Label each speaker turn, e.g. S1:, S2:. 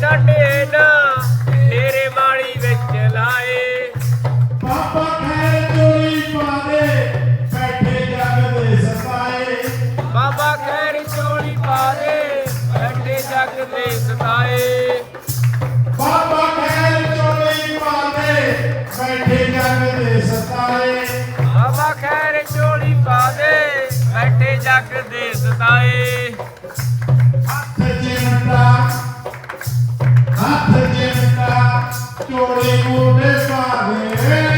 S1: ਸਾਡੇ ਨਾ ਤੇਰੇ ਮਾਲੀ ਵਿੱਚ ਲਾਏ।
S2: ਪਾਪਾ ਖੈਰ ਚੋਰੀ ਪਾਵੇ ਬੈਠੇ ਜੱਗ ਦੇ ਸਤਾਏ।
S1: ਬਾਬਾ ਖੈਰ ਚੋਲੀ ਪਾਵੇ ਬੈਠੇ ਜੱਗ ਦੇ ਸਤਾਏ।
S2: ਬਾਬਾ ਖੈਰ ਚੋਰੀ ਪਾਵੇ ਬੈਠੇ ਜੱਗ ਦੇ ਸਤਾਏ।
S1: ਬਾਬਾ ਖੈਰ ਚੋਲੀ ਪਾਵੇ ਬੈਠੇ ਜੱਗ ਦੇ ਸਤਾਏ।
S2: Hasta llegar, yo le voy a desmadrar.